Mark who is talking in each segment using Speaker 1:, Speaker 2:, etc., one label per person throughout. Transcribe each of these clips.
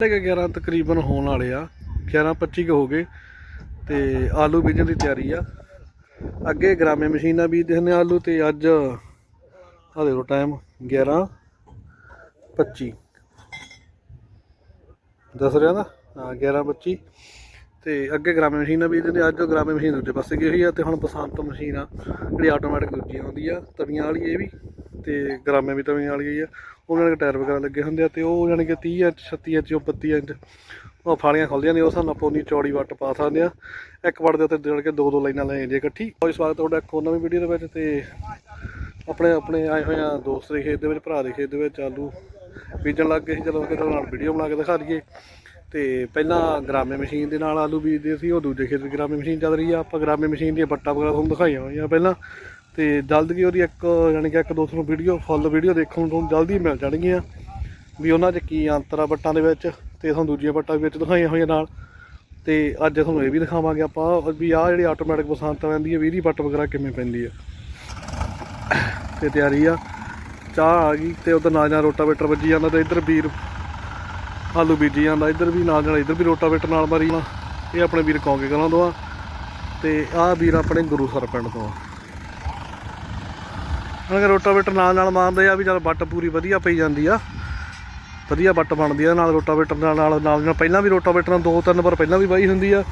Speaker 1: ਸਾਢੇ 11 ਤਕਰੀਬਨ ਹੋਣ ਵਾਲੇ ਆ 11 25 ਕੁ ਹੋ ਗਏ ਤੇ ਆਲੂ ਬੀਜਣ ਦੀ ਤਿਆਰੀ ਆ। ਅੱਗੇ ਗਰਾਮੇ ਮਸ਼ੀਨਾਂ ਬੀਜਦੇ ਨੇ ਆਲੂ ਤੇ ਅੱਜ ਆ ਦੇਖੋ ਟਾਈਮ 11 25 ਦੱਸ ਰਿਹਾ ਨਾ? ਹਾਂ 11 25 ਤੇ ਅੱਗੇ ਗਰਾਮੇ ਮਸ਼ੀਨਾਂ ਬੀਜਦੇ ਨੇ ਅੱਜ ਉਹ ਗਰਾਮੇ ਮਸ਼ੀਨ ਦੂਜੇ ਪਾਸੇ ਗਈ ਹੋਈ ਆ ਤੇ ਹੁਣ ਬਸੰਤ ਮਸ਼ੀਨ ਆ, ਜਿਹੜੀ ਆਟੋਮੈਟਿਕ ਦੂਜੀ ਆਉਂਦੀ ਆ, ਤਵੀਆਂ ਵਾਲੀ ਇਹ ਵੀ। ਤੇ ਗਰਾਮੇ ਵੀ ਤਵੀਆਂ ਵਾਲੀ ਹੀ ਆ। ਉਹਨਾਂ ਦੇ ਟਾਇਰ ਵਗੈਰਾ ਲੱਗੇ ਹੁੰਦੇ ਆ ਤੇ ਉਹ ਯਾਨੀ ਕਿ 30 ਇੰਚ 36 ਇੰਚ ਉਹ 32 ਇੰਚ ਉਹ ਫਾਲੀਆਂ ਖੁੱਲਦੀਆਂ ਨੇ, ਉਹ ਸਾਨੂੰ ਆਪਾਂ ਉਨੀ ਚੌੜੀ ਵੱਟ ਪਾ ਸਕਦੇ ਆ। ਇੱਕ ਵੱਟ ਦੇ ਉੱਤੇ ਜੜ ਕੇ ਦੋ ਦੋ ਲਾਈਨਾਂ ਲੈ ਜੇ ਇਕੱਠੀ। ਬਹੁਤ ਸਵਾਗਤ ਤੁਹਾਡਾ ਇੱਕ ਹੋਰ ਨਵੀਂ ਵੀਡੀਓ ਦੇ ਵਿੱਚ ਤੇ ਆਪਣੇ ਆਪਣੇ ਆਏ ਹੋਏ ਆ ਦੋਸਤ ਦੇ ਖੇਤ ਦੇ ਵਿੱਚ, ਭਰਾ ਦੇ ਖੇਤ ਦੇ ਵਿੱਚ, ਆਲੂ ਬੀਜਣ ਲੱਗ ਗਏ ਸੀ। ਚਲੋ, ਕਿਤੇ ਨਾਲ ਵੀਡੀਓ ਬਣਾ ਕੇ ਦਿਖਾ ਦਈਏ। ਤੇ ਪਹਿਲਾਂ ਗਰਾਮੇ ਮਸ਼ੀਨ ਦੇ ਨਾਲ ਆਲੂ ਬੀਜਦੇ ਸੀ, ਉਹ ਦੂਜੇ ਖੇਤ 'ਚ ਗ੍ਰਾਮੇ ਮਸ਼ੀਨ ਚੱਲ ਰਹੀ ਆ। ਆਪਾਂ ਗਰਾਮੇ ਮਸ਼ੀਨ ਦੀਆਂ ਬੱਟਾਂ ਵਗੈਰਾ ਤੁਹਾਨੂੰ ਦਿਖਾਈਆਂ ਹੋਈਆਂ ਪਹਿਲਾਂ। ਤੇ ਜਲਦ ਕੀ ਉਹਦੀ ਇੱਕ, ਯਾਨੀ ਕਿ ਇੱਕ ਦੋ ਤੁਹਾਨੂੰ ਵੀਡੀਓ ਫੁੱਲ ਵੀਡੀਓ ਦੇਖਣ ਨੂੰ ਤੁਹਾਨੂੰ ਜਲਦੀ ਮਿਲ ਜਾਣਗੀਆਂ। ਵੀ ਉਹਨਾਂ 'ਚ ਕੀ ਅੰਤਰ ਆ ਬੱਟਾਂ ਦੇ ਵਿੱਚ ਤੇ ਤੁਹਾਨੂੰ ਦੂਜੀਆਂ ਬੱਟਾਂ ਵੀ ਵਿੱਚ ਦਿਖਾਈਆਂ ਹੋਈਆਂ ਨਾਲ। ਤੇ ਅੱਜ ਤੁਹਾਨੂੰ ਇਹ ਵੀ ਦਿਖਾਵਾਂਗੇ ਆਪਾਂ ਵੀ ਆਹ ਜਿਹੜੀ ਆਟੋਮੈਟਿਕ ਬਸੰਤ ਪੈਂਦੀ ਹੈ ਵੀਰੀ ਬੱਟ ਵਗੈਰਾ ਕਿਵੇਂ ਪੈਂਦੀ ਆ ਤੇ ਤਿਆਰੀ ਆ। ਚਾਹ ਆ ਗਈ ਤੇ ਉਧਰ ਨਾਲ ਨਾਲ ਰੋਟਾਵੇਟਰ ਵੱਜੀ ਜਾਂਦਾ ਤੇ ਇੱਧਰ ਵੀਰ ਆਲੂ ਬੀਜੀ ਜਾਂਦਾ। ਇੱਧਰ ਵੀ ਨਾਲ ਨਾਲ ਇੱਧਰ ਵੀ ਰੋਟਾਵੇਟਰ ਨਾਲ ਮਾਰੀ ਇਹ ਆਪਣੇ ਵੀਰ ਕੌਂਕੇ ਕਲਾਂ ਤੋਂ ਆ। ਤੇ ਆਹ ਵੀਰ ਆਪਣੇ ਗੁਰੂ ਸਰ ਪਿੰਡ ਤੋਂ ਆ। ਉਹਨਾਂ ਦੇ ਰੋਟਾਵੇਟਰ ਨਾਲ ਨਾਲ ਮਾਰਦੇ ਆ ਵੀ ਚਲ ਵੱਟ ਪੂਰੀ ਵਧੀਆ ਪਈ ਜਾਂਦੀ ਆ। ਵਧੀਆ ਵੱਟ ਬਣਦੀ ਆ ਨਾਲ ਰੋਟਾਵੇਟਰ ਨਾਲ ਨਾਲ ਨਾਲ ਪਹਿਲਾਂ ਵੀ ਰੋਟਾਵੇਟਰ ਨਾਲ ਦੋ ਤਿੰਨ ਵਾਰ ਪਹਿਲਾਂ ਵੀ ਵਾਹੀ ਹੁੰਦੀ ਆ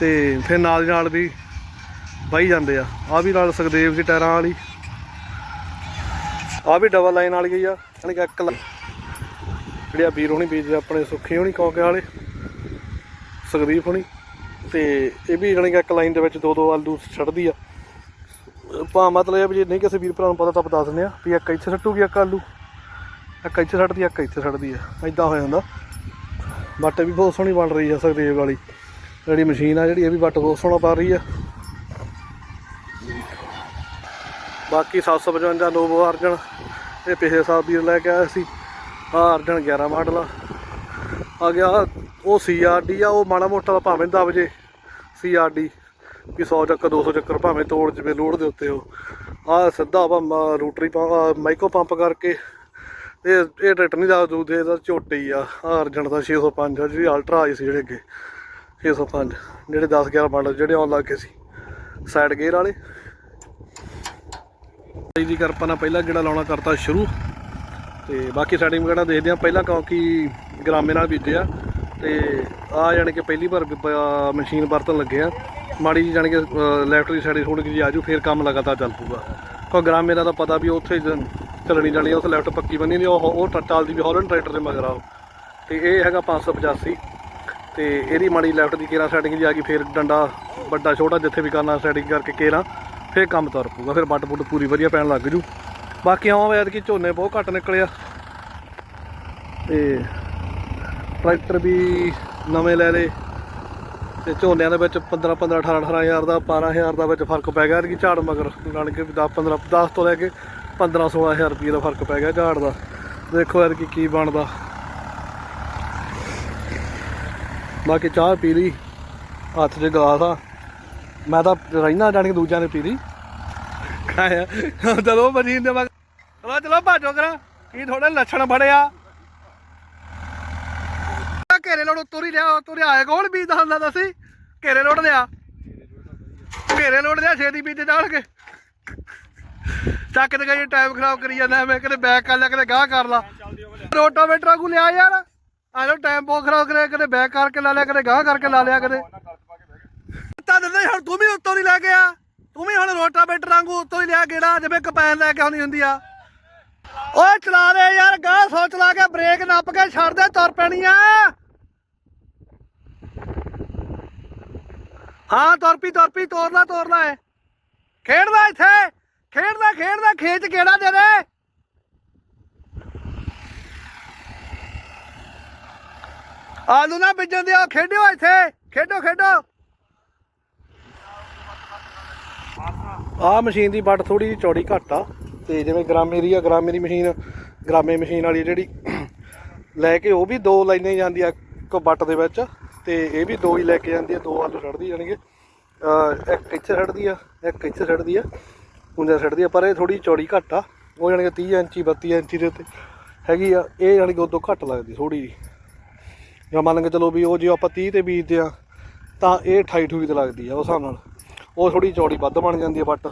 Speaker 1: ਤੇ ਫਿਰ ਨਾਲ ਦੀ ਨਾਲ ਵੀ ਵਾਹੀ ਜਾਂਦੇ ਆ। ਆ ਵੀ ਨਾਲ ਸੁਖਦੇਵ ਦੀ ਟਾਇਰਾਂ ਵਾਲੀ। ਆ ਵੀ ਡਬਲ ਲਾਈਨ ਵਾਲੀ ਗਈ ਆ, ਯਾਨੀ ਕਿ ਇੱਕ ਲਾ- ਜਿਹੜੇ ਆ ਵੀਰ ਹੋਣੀ ਬੀਜ ਆਪਣੇ ਸੁੱਖੇ ਹੋਣੀ, ਕੌਕੇ ਵਾਲੇ। ਸੁਖਦੀਪ ਹੋਣੀ। ਤੇ ਇਹ ਵੀ ਯਾਨੀ ਕਿ ਇੱਕ ਲਾਈਨ ਦੇ ਵਿੱਚ ਦੋ ਦੋ ਆਲੂ ਛੱਡਦੀ ਆ। ਪਾ ਮਤਲਬ ਇਹ ਵੀ ਜੇ ਨਹੀਂ ਕਿਸੇ ਵੀਰ ਭਰਾ ਨੂੰ ਪਤਾ ਤਾਂ ਆਪਾਂ ਦੱਸ ਦਿੰਦੇ ਆ ਵੀ ਇੱਕ ਇੱਥੇ ਛੱਟੂਗੀ ਇੱਕ ਆਲੂ। ਇੱਕ ਇੱਥੇ ਸੱਟਦੀ, ਇੱਕ ਇੱਥੇ ਸੱਟਦੀ ਆ। ਐਦਾਂ ਹੋ ਜਾਂਦਾ। ਵੱਟ ਵੀ ਬਹੁਤ ਸੋਹਣੀ ਬਣ ਰਹੀ ਆ ਸੁਖਦੇਵ ਵਾਲੀ। ਜਿਹੜੀ ਮਸ਼ੀਨ ਆ ਜਿਹੜੀ, ਇਹ ਵੀ ਵੱਟ ਬਹੁਤ ਸੋਹਣਾ ਪਾ ਰਹੀ ਆ। ਬਾਕੀ 755 ਨੋਵੋ ਅਰਜਨ। ਇਹ ਪਿਛਲੇ ਸਾਲ ਵੀਰ ਲੈ ਕੇ ਆਇਆ ਸੀ। ਆ ਅਰਜਨ 11 ਮਾਡਲ ਆ। ਆ ਗਿਆ, ਉਹ ਸੀਆਰਡੀ ਆ, ਉਹ ਮਾੜਾ ਮੋਟਾ ਤਾਂ ਭਾਵੇਂ ਦਬ ਜੇ। ਸੀਆਰਡੀ ਕਿ 100 ਚੱਕਰ 200 ਚੱਕਰ ਭਾਵੇਂ ਤੋੜ ਜਵੇ ਲੋਡ ਦੇ ਉੱਤੇ ਉਹ ਆ ਸਿੱਧਾ ਆਪਾਂ ਮ- ਰੋਟਰੀ ਮਾਈਕੋ ਪੰਪ ਕਰਕੇ ਇਹ ਇਹ ਟਰੈਕਟਰ ਨਹੀਂ ਦਾ ਦੂਜੇ ਦਾ ਝੋਟੇ ਹੀ ਆ। ਆਹ ਅਰਜਨ ਦਾ 605 ਆ, ਜਿਹੜੀ ਅਲਟਰਾ ਆਈ ਸੀ ਜਿਹੜੇ ਅੱਗੇ 605 ਜਿਹੜੇ 10 11 ਮਾਡਲ ਜਿਹੜੇ ਆਉਣ ਲੱਗ ਗਏ ਸੀ। ਸਾਈਡ ਗੇਅਰ ਵਾਲੇ। ਦੀ ਕਿਰਪਾ ਨਾਲ ਪਹਿਲਾ ਜਿਹੜਾ ਲਾਉਣਾ ਕਰਤਾ ਸ਼ੁਰੂ। ਤੇ ਬਾਕੀ ਸੈਟਿੰਗ ਵਗੈਰਾ ਦੇਖਦੇ ਆ ਪਹਿਲਾਂ ਕਿਉਂਕਿ ਗਰਾਮੇ ਨਾਲ ਬੀਜੇ ਆ। ਤੇ ਆ ਜਾਣੀ ਕਿ ਪਹਿਲੀ ਵਾਰ ਮਸ਼ੀਨ ਵਰਤਣ ਲੱਗੇ ਆ। ਮਾੜੀ ਜੀ ਜਾਣੀ ਕਿ ਲੈਫਟ ਦੀ ਸਾਈਡ ਥੋੜੀ ਜਿਹੀ ਆਜੂ ਫੇਰ ਕੰਮ ਲਗਾਤਾਰ ਚੱਲ ਪੂਗਾ ਕਿਉਂ ਗ੍ਰਾਮੇ ਦਾ ਤਾਂ ਪਤਾ ਵੀ ਉੱਥੇ ਜ- ਚੱਲਣੀ ਜਾਣੀ ਆ, ਉੱਥੇ ਲੈਫਟ ਪੱਕੀ ਬੰਨੀ ਨਹੀਂ ਉਹ ਉਹ ਟ- ਚੱਲਦੀ ਵੀ ਹੌਲੈਂਡ ਟਰੈਕਟਰ ਦੇ ਮਗਰ ਆਓ। ਉਹ। ਤੇ ਇਹ ਹੈਗਾ 585 ਤੇ ਇਹਦੀ ਮਾੜੀ ਲੈਫਟ ਦੀ ਕੇਰਾ ਸੈਟਿੰਗ ਜੀ ਆ ਗਈ ਫੇਰ ਡੰਡਾ ਵੱਡਾ ਛੋਟਾ ਜਿੱਥੇ ਵੀ ਕਰਨਾ ਸੈਟਿੰਗ ਕਰਕੇ ਕੇਰਾ ਫੇਰ ਕੰਮ ਤੁਰ ਪੂਗਾ ਫਿਰ ਬੱਟ ਬੁੱਟ ਪੂਰੀ ਵਧੀਆ ਪੈਣ ਲੱਗ ਜੂ। ਬਾਕੀ ਆਉਂ ਵੈਦ ਕਿ ਝੋਨੇ ਬਹੁਤ ਘੱਟ ਨਿਕਲਿਆ ਤੇ ਟਰੈਕਟਰ ਵੀ ਨਵੇਂ ਲੈ ਲਏ ਤੇ ਝੋਨਿਆਂ ਦੇ ਵਿੱਚ 15 15 18 18000 ਦਾ 12000 ਦਾ ਵਿੱਚ ਫ਼ਰਕ ਪੈ ਗਿਆ ਕਿ ਝਾੜ ਮਗਰ ਜਾਣ ਕੇ 10 15 10 ਤੋਂ ਲੈ ਕੇ 15 16000 ਰੁਪਏ ਦਾ ਫ਼ਰਕ ਪੈ ਗਿਆ ਝਾੜ ਦਾ। ਦੇਖੋ ਯਾਰ ਕੀ ਕੀ ਬਣਦਾ। ਬਾਕੀ ਚਾਹ ਪੀ ਲਈ, ਹੱਥ 'ਚ ਗਲਾਸ ਆ। ਮੈਂ ਤਾਂ ਰਹਿਣਾ ਜਾਣ ਕੇ ਦੂਜਿਆਂ ਨੇ ਪੀ ਲਈ। ਖਾਇਆ। ਚਲੋ ਮਜੀਨ ਦੇ ਮਗਰ ਚਲੋ ਚਲੋ, ਭਾਜੋ ਕਰਾ ਕੀ ਥੋੜੇ ਲੱਛਣ ਫੜਿਆ ਲੋੜ, ਤੁਰੀ ਲਿਆ ਤੁਰੀ ਆਏ ਕੌਣ ਬੀਜਦਾ ਹੁੰਦਾ ਦੱਸੀ? ਘੇਰੇ ਲੋੜ ਲਿਆ ਘੇਰੇ ਲੋੜ ਲਿਆ ਛੇਤੀ ਬੀਜ ਜਾਣ ਕੇ ਚੱਕ ਤੇ ਗਈ ਟਾਈਮ ਖਰਾਬ ਕਰੀ ਜਾਂਦਾ ਮੈਂ ਕਦੇ ਬੈਕ ਕਰ ਲਿਆ ਕਦੇ ਗਾਹ ਕਰ ਲਾ। ਰੋਟਾਵੇਟਰਾਂ ਕੋ ਲਿਆ ਯਾਰ। ਆ ਲੋ ਟਾਈਮ ਬਹੁਤ ਖਰਾਬ ਕਰਿਆ ਕਦੇ ਬੈਕ ਕਰਕੇ ਲਾ ਲਿਆ ਕਦੇ ਗਾਹ ਕਰਕੇ ਲਾ ਲਿਆ ਕਦੇ ਤਾਂ ਦਿੰਦੇ ਹੁਣ ਤੂੰ ਵੀ ਉੱਤੋਂ ਹੀ ਲੈ ਗਿਆ ਤੂੰ ਵੀ ਹੁਣ ਰੋਟਾਵੇਟਰ ਵਾਂਗੂ ਉੱਤੋਂ ਹੀ ਲਿਆ, ਗੇੜਾ ਜਿਵੇਂ ਕਪੈਨ ਲੈ ਕੇ ਆਉਣੀ ਹੁੰਦੀ ਆ। ਓਏ ਚਲਾ ਦੇ ਯਾਰ, ਗਾਹ ਸੋਚ ਲਾ ਕੇ ਬ੍ਰੇਕ ਨੱਪ ਕੇ ਛੱਡ ਦੇ, ਤੁਰ ਪੈਣੀ ਆ। ਹਾਂ, ਤੁਰ ਪੀ ਤੁਰ ਪੀ ਏ ਖੇਡਦਾ ਇੱਥੇ, ਖੇਡਦਾ ਖੇਡਦਾ ਖੇਚ ਕਿਹੜਾ ਦੇ ਦੇ ਆਲੂ ਨਾ ਬੀਜਣ ਦਿਓ, ਖੇਡਿਓ ਇੱਥੇ, ਖੇਡੋ ਖੇਡੋ। ਆ ਮਸ਼ੀਨ ਦੀ ਬੱਟ ਥੋੜੀ ਜਿਹੀ ਚੌੜੀ ਘੱਟ ਆ, ਤੇ ਜਿਵੇਂ ਗ੍ਰਾਮੇ ਆ, ਗ੍ਰਾਮੇ ਮਸ਼ੀਨ ਗ੍ਰਾਮੇ ਮਸ਼ੀਨ ਵਾਲੀ ਜਿਹੜੀ, ਲੈ ਕੇ ਉਹ ਵੀ ਦੋ ਲਾਈਨਾਂ ਜਾਂਦੀ ਆ। ਇੱਕ ਬੱਟ ਦੇ ਵਿੱਚ ਤੇ ਇਹ ਵੀ ਦੋ ਹੀ ਲੈ ਕੇ ਜਾਂਦੀ ਆ, ਦੋ ਆਲੂ ਛੱਡਦੀ ਜਾਣਗੇ। ਅਹ ਇੱਕ ਇੱਥੇ ਛੱਡਦੀ ਆ, ਇੱਕ ਇੱਥੇ ਛੱਡਦੀ ਆ, ਉਂਝਾ ਛੱਡਦੀ ਆ, ਪਰ ਇਹ ਥੋੜੀ ਚੌੜੀ ਘੱਟ ਆ। ਉਹ ਜਾਣੀ ਕਿ 30 ਇੰਚੀ 32 ਇੰਚੀ ਦੇ ਉੱਤੇ ਹੈਗੀ ਆ, ਇਹ ਜਾਣੀ ਕਿ ਉਦੋਂ ਘੱਟ ਲੱਗਦੀ ਥੋੜੀ ਜਿਹੀ ਜਾਂ ਮੰਨ ਕੇ ਚਲੋ ਵੀ ਉਹ ਜੇ ਆਪਾਂ 30 ਤੇ ਬੀਜਦੇ ਆ, ਤਾਂ ਇਹ 28 28 ਤੇ ਲੱਗਦੀ ਆ ਉਹ ਹਿਸਾਬ ਨਾਲ। ਉਹ ਥੋੜੀ ਚੌੜੀ ਵੱਧ ਬਣ ਜਾਂਦੀ ਆ ਵੱਟ।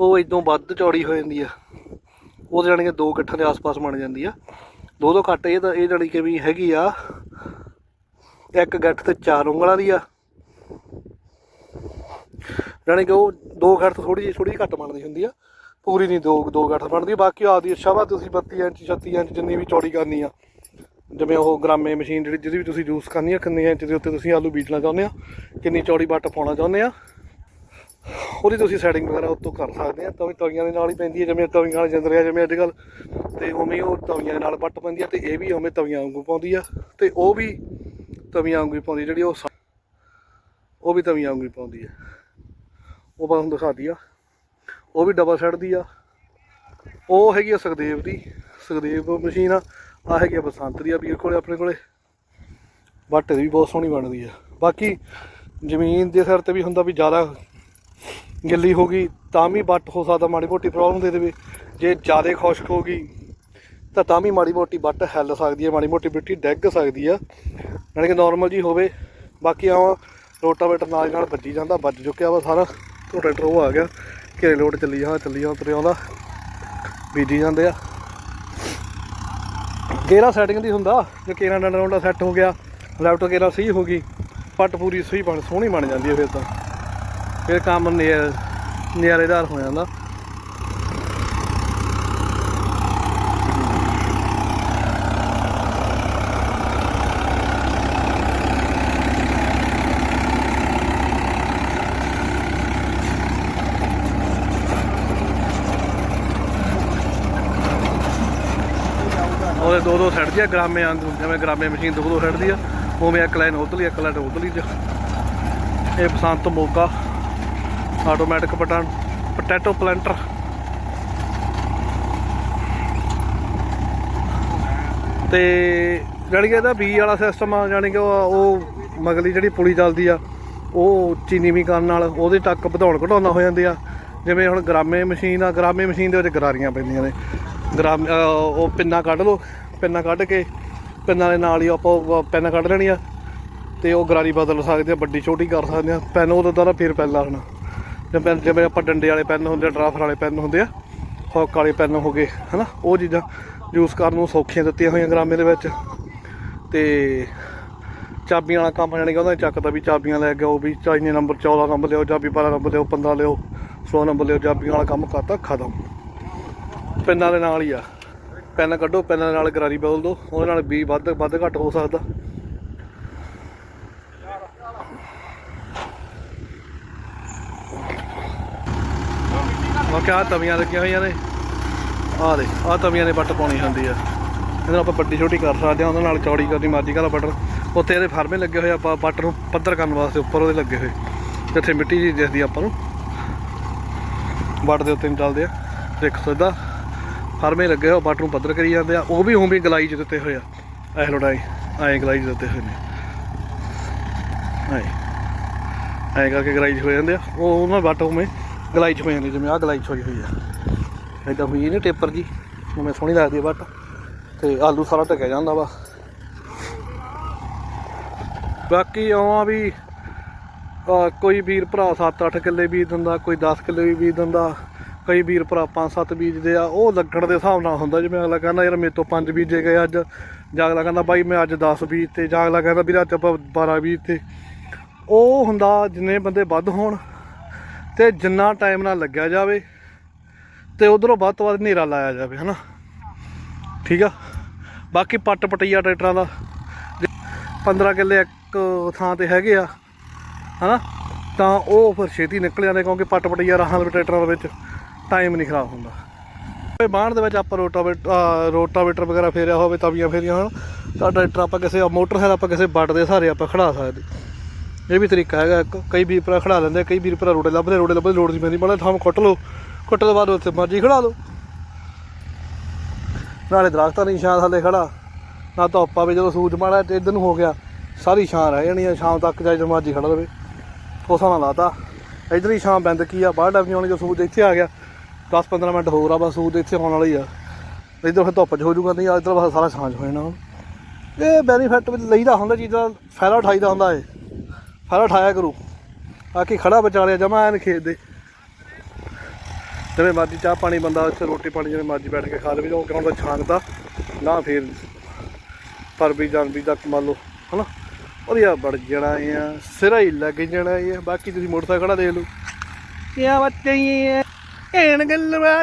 Speaker 1: ਉਹ ਇਦੋਂ ਵੱਧ ਚੌੜੀ ਹੋ ਜਾਂਦੀ ਆ। ਉਹ ਜਾਣੀ ਕਿ ਦੋ ਗਿੱਠਾਂ ਦੇ ਆਸ-ਪਾਸ ਬਣ ਜਾਂਦੀ ਆ। ਦੋ ਦੋ ਘੱਟ, ਇਹ ਤਾਂ ਇਹ ਜਾਣੀ ਕਿ ਵੀ ਹੈਗੀ ਆ। ਇੱਕ ਗੱਠ ਤੇ ਚਾਰ ਉਂਗਲਾਂ ਦੀ ਆ। ਜਾਣੀ ਕਿ ਉਹ ਦੋ ਗੱਠ ਤੋਂ ਥੋੜੀ ਜਿਹੀ ਥੋੜੀ ਜਿਹੀ ਘੱਟ ਬਣਦੀ ਹੁੰਦੀ ਆ। ਪੂਰੀ ਨਹੀਂ ਦੋ ਦੋ ਗੱਠ ਬਣਦੀ, ਬਾਕੀ ਆਪਦੀ ਇੱਛਾ ਵਾ ਤੁਸੀਂ 32 ਇੰਚ 36 ਇੰਚ ਜਿੰਨੀ ਵੀ ਚੌੜੀ ਕਰਨੀ ਆ। ਜਿਵੇਂ ਉਹ ਗ੍ਰਾਮੇ ਮਸ਼ੀਨ ਜਿਹੜੀ ਜਿਹਦੀ ਵੀ ਤੁਸੀਂ ਯੂਜ਼ ਕਰਨੀ ਆ ਕਿੰਨੇ ਇੰਚ ਦੇ ਉੱਤੇ ਤੁਸੀਂ ਆਲੂ ਬੀਜਣਾ ਚਾਹੁੰਦੇ ਆ, ਕਿੰਨੀ ਚੌੜੀ ਵੱਟ ਪਾਉਣਾ ਚਾਹੁੰਦੇ ਆ। ਉਹਦੀ ਤੁਸੀਂ ਸੈਟਿੰਗ ਵਗੈਰਾ ਉੱਤੋਂ ਕਰ ਸਕਦੇ ਆ, ਤਵੀ ਤਵੀਆਂ ਦੇ ਨਾਲ ਹੀ ਪੈਂਦੀ ਹੈ, ਜਿਵੇਂ ਤਵੀਆਂ ਵਾਲੇ ਜਿੰਦਰ ਆ, ਜਿਵੇਂ ਅੱਜ ਕੱਲ ਤੇ ਉਵੇਂ ਉਹ ਤਵੀਆਂ ਦੇ ਨਾਲ ਵੱਟ ਪੈਂਦੀ ਆ ਤੇ ਇਹ ਵੀ ਉਵੇਂ ਤਵੀਆਂ ਵਾਂਗੂ ਪਾਉਂਦੀ ਆ ਤੇ ਉਹ ਵੀ ਤਵੀਆਂ ਵਾਂਗੂ ਹੀ ਪਾਉਂਦੀ ਜਿਹੜੀ ਉਹ ਸਾ- ਉਹ ਵੀ ਤਵੀਆਂ ਵਾਂਗੂ ਹੀ ਪਾਉਂਦੀ ਆ। ਉਹ ਬਸ ਹੁਣ ਦਿਖਾਤੀ ਆ, ਉਹ ਵੀ ਡਬਲ ਸੈੱਟ ਦੀ ਆ। ਉਹ ਹੈਗੀ ਆ ਸੁਖਦੇਵ ਦੀ, ਸੁਖਦੇਵ ਮਸ਼ੀਨ ਆ ਆ ਹੈਗੀ ਆ ਬਸੰਤ ਦੀ ਆ ਵੀਰ ਕੋਲੇ, ਆਪਣੇ ਕੋਲੇ। ਵੱਟ ਦੀ ਵੀ ਬਹੁਤ ਸੋਹਣੀ ਬਣਦੀ ਆ। ਬਾਕੀ ਜ਼ਮੀਨ ਦੇ ਸਿਰ ਤੇ ਵੀ ਹੁੰਦਾ ਵੀ ਜ਼ਿਆਦਾ ਗਿੱਲੀ ਹੋ ਗਈ, ਤਾਂ ਵੀ ਵੱਟ ਹੋ ਸਕਦਾ ਮਾੜੀ ਮੋਟੀ ਪ੍ਰੋਬਲਮ ਦੇ ਦੇਵੇ। ਜੇ ਜ਼ਿਆਦਾ ਖੁਸ਼ਕ ਹੋ ਗਈ, ਤਾਂ ਤਾਂ ਵੀ ਮਾੜੀ ਮੋਟੀ ਵੱਟ ਹਿੱਲ ਸਕਦੀ ਹੈ, ਮਾੜੀ ਮੋਟੀ ਮਿੱਟੀ ਡਿੱਗ ਸਕਦੀ ਆ ਯਾਨੀ ਕਿ ਨਾਰਮਲ ਜੀ ਹੋਵੇ, ਬਾਕੀ ਆ ਰੋਟਾਵੇਟਰ ਨਾਲ ਦੀ ਨਾਲ ਵੱਜੀ ਜਾਂਦਾ, ਵੱਜ ਚੁੱਕਿਆ ਵਾ ਸਾਰਾ। ਤੋਂ ਟਰੈਕਟਰ ਉਹ ਆ ਗਿਆ, ਘੇਰੇ ਲੋਡ ਚੱਲੀ ਜਾ ਚੱਲੀ ਜਾ ਤੁਰਿਆ ਆਉਂਦਾ ਬੀਜੀ ਜਾਂਦੇ ਆ। ਗੇਰਾ ਸੈਟਿੰਗ ਦੀ ਹੁੰਦਾ, ਜੇ ਕੇਰਾ ਡੰਡਾ ਡੰਡਾ ਸੈੱਟ ਹੋ ਗਿਆ ਲੈਫਟ ਗੇਰਾ ਸਹੀ ਹੋ ਗਈ, ਪੱਟ ਪੂਰੀ ਸਹੀ ਬਣ, ਸੋਹਣੀ ਬਣ ਜਾਂਦੀ ਹੈ ਫਿਰ ਤਾਂ। ਫਿਰ ਕੰਮ ਨਿਆ- ਨਿਆਰੇਦਾਰ ਹੋ ਜਾਂਦਾ। ਉਹਦੇ ਦੋ ਦੋ ਸਾਈਡ ਦੀ ਆ ਗ੍ਰਾਮੇ ਵਾਂਗੂ ਜਿਵੇਂ ਗ੍ਰਾਮੇ ਮਸ਼ੀਨ ਦੋ ਦੋ ਸਾਈਡ ਦੀ ਆ ਉਵੇਂ ਇੱਕ ਲਾਈਨ ਉਧਰਲੀ ਇੱਕ ਲਾਈਨ ਉਧਰਲੀ ਇਹ Basant Moga automatic button potato planter ਤੇ ਜਾਣੀ ਕਿ ਇਹਦਾ ਬੀ ਵਾਲਾ ਸਿਸਟਮ ਆ, ਜਾਣੀ ਕਿ ਉਹ ਉਹ ਮਗਲੀ ਜਿਹੜੀ ਪੁਲੀ ਚੱਲਦੀ ਆ, ਉਹ ਚੀਨੀ ਵੀ ਕਰਨ ਨਾਲ ਉਹਦੇ ਟੱਕ ਵਧਾਉਣ ਘਟਾਉਣਾ ਹੋ ਜਾਂਦੇ ਆ। ਜਿਵੇਂ ਹੁਣ ਗਰਾਮੇ ਮਸ਼ੀਨ ਆ, ਗਰਾਮੇ ਮਸ਼ੀਨ ਦੇ ਵਿੱਚ ਗਰਾਰੀਆਂ ਪੈਂਦੀਆਂ ਨੇ। ਗ੍ਰਾਮ ਉਹ ਪਿੰਨਾ ਕੱਢ ਲਓ, ਪਿੰਨਾ ਕੱਢ ਕੇ ਪਿੰਨਾਂ ਦੇ ਨਾਲ ਹੀ ਆਪਾਂ ਉਹ ਪਿੰਨ ਕੱਢ ਲੈਣੀ ਆ। ਤੇ ਉਹ ਗਰਾਰੀ ਬਦਲ ਸਕਦੇ ਆ, ਵੱਡੀ ਛੋਟੀ ਕਰ ਸਕਦੇ ਆ। ਪੈਨ ਉਹਦਾ ਦੁਆਰਾ ਫਿਰ ਪੈਨ ਲਾਉਣਾ ਜਿਵੇਂ ਪੈਨ ਜਿਵੇਂ ਆਪਾਂ ਡੰਡੇ ਵਾਲੇ ਪੈਨ ਹੁੰਦੇ ਆ ਡਰਾਫਰ ਵਾਲੇ ਪੈਨ ਹੁੰਦੇ ਆ, ਹੌਕ ਵਾਲੇ ਪੈਨ ਹੋ ਗਏ, ਹਨਾ? ਉਹ ਚੀਜ਼ਾਂ ਯੂਜ਼ ਕਰਨ ਨੂੰ ਸੌਖੀਆਂ ਦਿੱਤੀਆਂ ਹੋਈਆਂ ਗ੍ਰਾਮੇ ਦੇ ਵਿੱਚ। ਤੇ ਚਾਬੀਆਂ ਵਾਲਾ ਕੰਮ ਜਾਣੀ ਕਿ ਉਹਦਾ ਚੱਕਦਾ ਵੀ ਚਾਬੀਆਂ ਲੈ ਕੇ ਆਓ, ਵੀ ਚਾਈਨੇ ਨੰਬਰ 14 ਨੰਬਰ ਲਿਓ ਚਾਬੀ 12 ਨੰਬਰ ਲਿਓ 15 ਲਿਓ 16 ਨੰਬਰ ਲਿਓ ਚਾਬੀਆਂ ਵਾਲਾ ਕੰਮ ਕਰਤਾ, ਖਤਮ। ਪੈਨਾਂ ਦੇ ਨਾਲ ਹੀ ਆ। ਪੈਨ ਕੱਢੋ, ਪੈਨਾਂ ਦੇ ਨਾਲ ਗਰਾਰੀ ਬਦਲ ਦਿਓ ਉਹਦੇ ਨਾਲ ਵੀ ਵੱਧ ਵੱਧ ਘੱਟ ਹੋ ਸਕਦਾ। ਉਹ ਕਿਆ ਤਵੀਆਂ ਲੱਗੀਆਂ ਹੋਈਆਂ ਨੇ। ਆਹ ਦੇ ਆਹ ਤਵੀਆਂ ਨੇ ਵੱਟ ਪਾਉਣੀ ਹੁੰਦੀ ਆ। ਇਹਦੇ ਨਾਲ ਆਪਾਂ ਵੱਡੀ ਛੋਟੀ ਕਰ ਸਕਦੇ ਆ ਉਹਦੇ ਨਾਲ ਚੌੜੀ ਕਰਨੀ ਮਰਜ਼ੀ ਕਾਲਾ ਬਟਨ ਉੱਥੇ ਇਹਦੇ ਫਰਮੇ ਲੱਗੇ ਹੋਏ ਆ, ਆਪਾਂ ਵੱਟ ਨੂੰ ਪੱਧਰ ਕਰਨ ਵਾਸਤੇ ਉੱਪਰ ਉਹਦੇ ਲੱਗੇ ਹੋਏ। ਜਿੱਥੇ ਮਿੱਟੀ ਜੀ ਦਿਸਦੀ ਆਪਾਂ ਨੂੰ। ਵੱਟ ਦੇ ਉੱਤੇ ਨੂੰ ਚੱਲਦੇ ਆ। ਦੇਖ ਸਿੱਧਾ ਫਰਮੇ ਲੱਗੇ ਹੋਏ ਵੱਟ ਨੂੰ ਪੱਧਰ ਕਰੀ ਜਾਂਦੇ ਆ। ਉਹ ਵੀ ਹੁਣ ਵੀ ਗਲਾਈ 'ਚ ਦਿੱਤੇ ਹੋਏ ਆ। ਐ ਲੋੜਾਈ ਐ ਗਲਾਈ 'ਚ ਦਿੱਤੇ ਹੋਏ ਨੇ। ਐ। ਐ ਕਰਕੇ ਗਲਾਈ 'ਚ ਹੋ ਜਾਂਦੇ ਆ। ਉਹ ਉਹਨਾਂ ਵੱਟ ਉਵੇਂ ਗਲਾਈ 'ਚ ਹੋ ਜਾਂਦੇ ਜਿਵੇਂ ਆਹ ਗਲਾਈ 'ਚ ਹੋਈ ਹੋਈ ਆ। ਇਦਾਂ ਹੋਈ ਨਹੀਂ ਟੇਪਰ ਜੀ, ਉਵੇਂ ਸੋਹਣੀ ਲੱਗਦੀ ਆ ਵੱਟ। ਤੇ ਆਲੂ ਸਾਰਾ ਢਕਿਆ ਜਾਂਦਾ ਵਾ। ਬਾਕੀ ਆਵਾਂ ਵੀ ਕੋਈ ਵੀਰ ਭਰਾ 7-8 ਕਿੱਲੇ ਬੀਜ ਦਿੰਦਾ, ਕੋਈ 10 ਕਿੱਲੇ ਵੀ ਬੀਜ ਦਿੰਦਾ, ਕਈ ਵੀਰ ਭਰਾ 5-7 ਬੀਜਦੇ ਆ। ਉਹ ਲੱਗਣ ਦੇ ਹਿਸਾਬ ਨਾਲ ਹੁੰਦਾ, ਜਿਵੇਂ ਅਗਲਾ ਕਹਿੰਦਾ, ਯਾਰ ਮੇਰੇ ਤੋਂ 5 ਬੀਜੇ ਗਏ ਅੱਜ। ਜਾਂ ਅਗਲਾ ਕਹਿੰਦਾ, ਬਾਈ, ਮੈਂ ਅੱਜ 10 ਬੀਜ ਤੇ ਜਾਂ ਅਗਲਾ ਕਹਿੰਦਾ, ਵੀਰ, ਅੱਜ ਆਪਾਂ 12 ਬੀਜ ਤੇ ਉਹ ਹੁੰਦਾ, ਜਿੰਨੇ ਬੰਦੇ ਵੱਧ ਹੋਣ ਤੇ ਜਿੰਨਾ ਟਾਈਮ ਨਾਲ ਲੱਗਿਆ ਜਾਵੇ ਤੇ ਉਧਰੋਂ ਵੱਧ ਤੋਂ ਵੱਧ ਹਨੇਰਾ ਲਾਇਆ ਜਾਵੇ, ਹਨਾ? ਠੀਕ ਆ? ਬਾਕੀ ਪੱਟ ਪਟਈਆ ਟਰੈਕਟਰਾਂ ਦਾ। 15 ਕਿੱਲੇ ਇੱਕ ਥਾਂ ਤੇ ਹੈਗੇ ਆ, ਹਨਾ? ਤਾਂ ਉਹ ਫਿਰ ਛੇਤੀ ਨਿਕਲ ਜਾਂਦੇ ਕਿਉਂਕਿ ਪੱਟ ਪਟਈਆ ਰਾਹਾਂ ਦੇ ਟਰੈਕਟਰਾਂ ਦੇ ਵਿੱਚ ਟਾਈਮ ਨਹੀਂ ਖਰਾਬ ਹੁੰਦਾ। ਤੇ ਬਾਹਰ ਦੇ ਵਿੱਚ ਆਪਾਂ ਰੋਟਾਵੇਟਰ ਰੋਟਾਵੇਟਰ ਵਗੈਰਾ ਫੇਰਿਆ ਹੋਵੇ, ਤਵੀਆਂ ਫੇਰੀਆਂ ਹੋਣ ਤਾਂ ਟਰੈਕਟਰ ਆਪਾਂ ਕਿਸੇ ਮੋਟਰ ਮੋਟਰਸਾਈਕਲ ਆਪਾਂ ਕਿਸੇ ਬੱਟ ਦੇ ਸਹਾਰੇ ਆਪਾਂ ਖੜਾ ਸਕਦੇ। ਇਹ ਵੀ ਤਰੀਕਾ ਹੈਗਾ ਇੱਕ ਕਈ ਵੀਰ ਭਰਾ ਖੜਾ ਲੈਂਦੇ ਕਈ ਵੀਰ ਭਰਾ ਰੋੜੇ ਲੱਭਦੇ ਰੋੜੇ ਲੱਭਦੇ, ਲੋੜ ਨਹੀਂ ਪੈਂਦੀ ਬੜਾ ਥਾਂ ਕੁੱਟ ਲਓ, ਕੁੱਟਣ ਤੋਂ ਬਾਅਦ ਉੱਥੇ ਮਰਜ਼ੀ ਖੜਾ ਲਓ। ਨਾਲੇ ਦਰਖਤਾਂ ਦੀ ਛਾਂ ਥੱਲੇ ਖੜਾ, ਨਾ ਧੁੱਪ ਆਵੇ ਜਦੋਂ ਸੂਰਜ ਮਾੜਾ ਤੇ ਇਧਰ ਨੂੰ ਹੋ ਗਿਆ, ਸਾਰੀ ਛਾਂ ਰਹਿ ਜਾਣੀ ਆ, ਸ਼ਾਮ ਤੱਕ ਜਾਈ ਜਦੋਂ ਮਰਜ਼ੀ ਖੜਾ ਰਵੇ। ਉਸ ਨਾਲ ਲਾਤਾ। ਇਧਰ ਹੀ ਛਾਂ ਬੰਦ ਕੀ ਆ, ਬਾਹਰ ਡੱਬੀ ਆਉਣੀ, ਜਦੋਂ ਸੂਰਜ ਇੱਥੇ ਆ ਗਿਆ 10-15 ਮਿੰਟ ਹੋਰ ਆ, ਬਸ ਸੂਰਜ ਇੱਥੇ ਆਉਣ ਵਾਲੀ ਆ। ਇਧਰ ਫਿਰ ਧੁੱਪ 'ਚ ਹੋ ਜੂਗਾ ਨਹੀਂ ਇਧਰ ਬਸ ਸਾਰਾ ਛਾਂ 'ਚ ਹੋ ਜਾਣਾ। ਇਹ ਬੈਨੀਫਿਟ ਵਿੱਚ ਲਈਦਾ ਹੁੰਦਾ, ਚੀਜ਼ਾਂ ਫਾਇਦਾ ਉਠਾਈਦਾ ਹੁੰਦਾ ਏ ਫਾਇਦਾ ਉਠਾਇਆ ਕਰੂ ਆ ਕੇ ਖੜਾ ਵਿਚਾਲਿਆ ਜਮਾ ਐਨ ਖੇਤ ਦੇ। ਜਿਵੇਂ ਮਰਜ਼ੀ ਚਾਹ ਪਾਣੀ ਬੰਦਾ ਇੱਥੇ ਰੋਟੀ ਪਾਣੀ ਜਿਵੇਂ ਮਰਜ਼ੀ ਬੈਠ ਕੇ ਖਾ ਲਵੇ ਉਹ ਕਿਉਂ ਦਾ ਛਾਂਗਦਾ ਨਾ ਫੇਰ ਪਰ ਵੀ ਜਾਨ ਵੀ ਤੱਕ ਮੰਨ ਲਓ ਹਨਾ? ਵਧੀਆ ਬੜ ਜਾਣਾ ਇਹ ਆ ਸਿਰਾ ਹੀ ਲੱਗ ਜਾਣਾ ਇਹ ਆ। ਬਾਕੀ ਤੁਸੀਂ ਮੋਟਰਸਾਈਕਲ ਖੜਾ ਦੇਖ ਲਓ। ਕਿਆ ਬੱਚੇ ਇਹ ਐਨ ਗੱਲਵਾ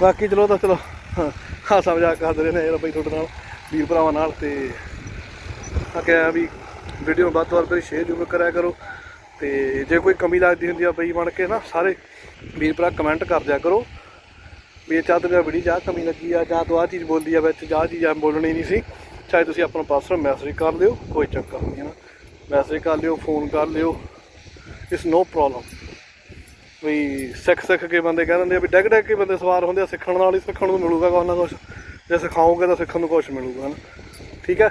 Speaker 1: ਬਾਕੀ ਚਲੋ ਤਾਂ ਚਲੋ ਹਾਂ, ਹਾਸਾ ਮਜ਼ਾਕ ਕਰਦੇ ਰਹੇ ਨੇ ਯਾਰ ਬਈ ਤੁਹਾਡੇ ਨਾਲ ਵੀਰ ਭਰਾਵਾਂ ਨਾਲ ਤੇ ਮੈਂ ਕਿਹਾ ਵੀ ਵੀਡੀਓ ਵੱਧ ਤੋਂ ਵੱਧ ਸ਼ੇਅਰ ਜ਼ਰੂਰ ਕਰਿਆ ਕਰੋ। ਤੇ ਜੇ ਕੋਈ ਕਮੀ ਲੱਗਦੀ ਹੁੰਦੀ ਆ ਬਈ ਬਣ ਕੇ ਨਾ, ਸਾਰੇ ਵੀਰ ਭਰਾ ਕਮੈਂਟ ਕਰ ਦਿਆ ਕਰੋ। ਵੀ ਇਹ ਚਾਹਤੇ ਦਾ ਵੀਡੀਓ ਜਾਂ ਕਮੀ ਲੱਗੀ ਆ, ਜਾਂ ਤੂੰ ਆਹ ਚੀਜ਼ ਬੋਲਦੀ ਆ ਵਿੱਚ, ਜਾਂ ਆਹ ਚੀਜ਼ ਆ ਬੋਲਣੀ ਨਹੀਂ ਸੀ, ਚਾਹੇ ਤੁਸੀਂ ਆਪਣਾ ਪਰਸਨਲ ਮੈਸੇਜ ਕਰ ਲਿਓ, ਕੋਈ ਚੱਕਰ ਨਹੀਂ ਹੈ ਨਾ। ਮੈਸੇਜ ਕਰ ਲਿਓ ਫੋਨ ਕਰ ਲਿਓ ਇਟਸ ਨੋ ਪ੍ਰੋਬਲਮ ਵੀ ਸਿੱਖ ਸਿੱਖ ਕੇ ਬੰਦੇ ਕਹਿ ਦਿੰਦੇ ਆ ਵੀ ਡੈਗ ਡੈਗ ਕੇ ਬੰਦੇ ਸਵਾਰ ਹੁੰਦੇ ਆ, ਸਿੱਖਣ ਨਾਲ ਹੀ ਸਿੱਖਣ ਨੂੰ ਮਿਲੂਗਾ ਕੁਛ ਨਾ ਕੁਛ। ਜੇ ਸਿਖਾਓਗੇ ਤਾਂ ਸਿੱਖਣ ਨੂੰ ਕੁਛ ਮਿਲੂਗਾ ਨਾ। ਠੀਕ ਹੈ?